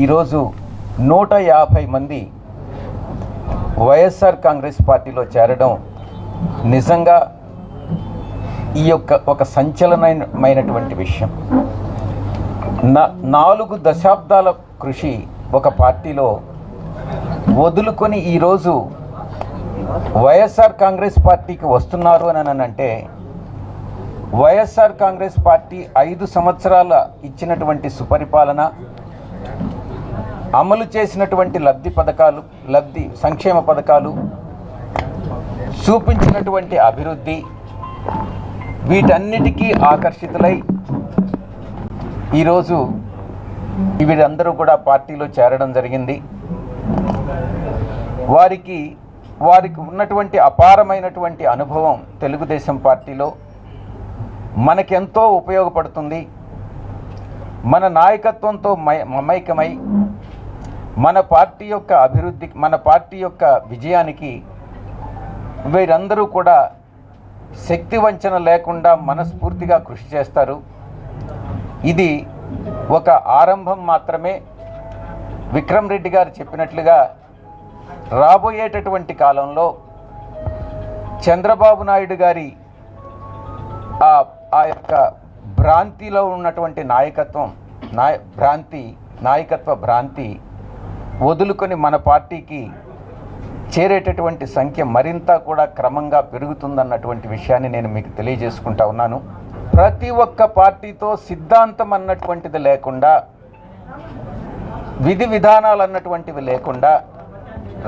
ఈరోజు నూట యాభై మంది వైఎస్ఆర్ కాంగ్రెస్ పార్టీలో చేరడం నిజంగా ఈ యొక్క ఒక సంచలనమైనటువంటి విషయం. నాలుగు దశాబ్దాల కృషి ఒక పార్టీలో వదులుకొని ఈరోజు వైఎస్ఆర్ కాంగ్రెస్ పార్టీకి వస్తున్నారు అని అంటే వైఎస్ఆర్ కాంగ్రెస్ పార్టీ ఐదు సంవత్సరాల ఇచ్చినటువంటి సుపరిపాలన అమలు చేసినటువంటి లబ్ధి పథకాలు లబ్ధి సంక్షేమ పథకాలు చూపించినటువంటి అభివృద్ధి వీటన్నిటికీ ఆకర్షితులై ఈరోజు వీరందరూ కూడా పార్టీలో చేరడం జరిగింది. వారికి వారికి ఉన్నటువంటి అపారమైనటువంటి అనుభవం తెలుగుదేశం పార్టీలో మనకెంతో ఉపయోగపడుతుంది. మన నాయకత్వంతో మై- మమైకమై మన పార్టీ యొక్క అభివృద్ధి మన పార్టీ యొక్క విజయానికి వీరందరూ కూడా శక్తి వంచన లేకుండా మనస్ఫూర్తిగా కృషి చేస్తారు. ఇది ఒక ఆరంభం మాత్రమే. విక్రమ్ రెడ్డి గారు చెప్పినట్లుగా రాబోయేటటువంటి కాలంలో చంద్రబాబు నాయుడు గారి ఆ ఆ యొక్క భ్రాంతిలో ఉన్నటువంటి నాయకత్వం నాయ భ్రాంతి నాయకత్వ భ్రాంతి వదులుకొని మన పార్టీకి చేరేటటువంటి సంఖ్య మరింత కూడా క్రమంగా పెరుగుతుందన్నటువంటి విషయాన్ని నేను మీకు తెలియజేసుకుంటా ఉన్నాను. ప్రతి ఒక్క పార్టీతో సిద్ధాంతం అన్నటువంటిది లేకుండా విధి విధానాలు అన్నటువంటివి లేకుండా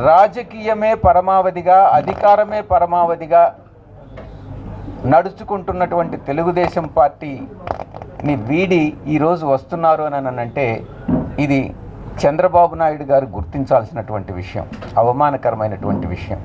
రాజకీయమే పరమావధిగా అధికారమే పరమావధిగా నడుచుకుంటున్నటువంటి తెలుగుదేశం పార్టీని వీడి ఈరోజు వస్తున్నారు అని అంటే ఇది చంద్రబాబు నాయుడు గారు గుర్తించాల్సినటువంటి విషయం అవమానకరమైనటువంటి విషయం.